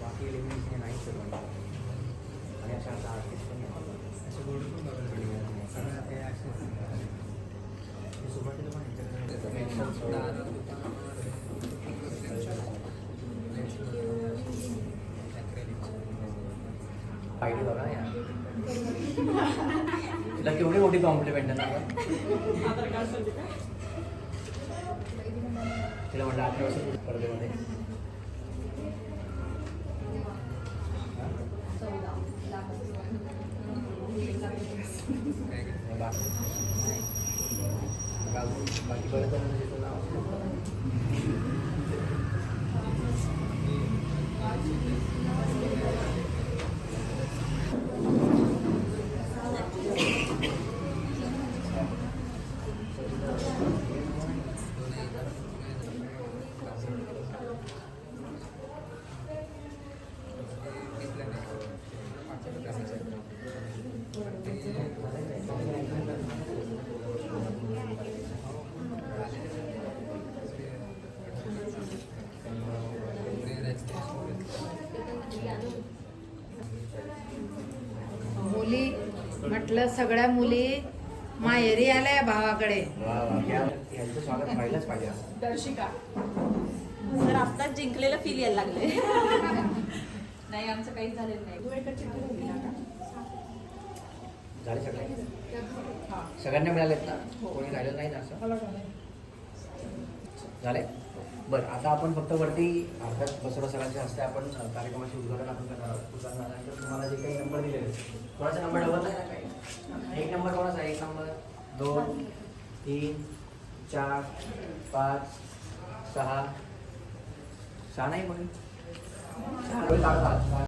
बाकी एलिमिनेशन नाही सर्व आणि अशा आता पाहिजे बघा या तिला केवढी मोठी कॉम्प्लिमेंट आहे ना आपण आधार कार्ड साठी का? तिला म्हटलं अठरा वर्ष पुढे स्पर्धेमध्ये नाही, बाकी नाही. मग अजून बाकी बरेच जणांना त्याचं नाव म्हटलं सगळ्या मुली माहेरी आल्या भावाकडे. यांचं स्वागत व्हायलाच पाहिजे असं. दर्शिका. सर आत्ताच जिंकलेलं फील यायला लागले नाही आमचं काहीच झालेलं नाही? झाले सगळे? हा. सगळ्यांना मिळालेत ना? कोणी राहिलं नाही ना असं? झाले बरं आता आपण फक्त वरती अर्थात बसवडा सरांच्या हस्ते आपण अ, कार्यक्रमाचे उद्घाटन आपण करणार आहोत. उद्घाटन झाल्यानंतर तुम्हाला जे काही नंबर दिलेले आहेत, कोणाचा नंबर डबल नाही ना काही एक नंबर कोणाचा आहे? एक नंबर दोन तीन चार पाच सहा सहा नाही कोणी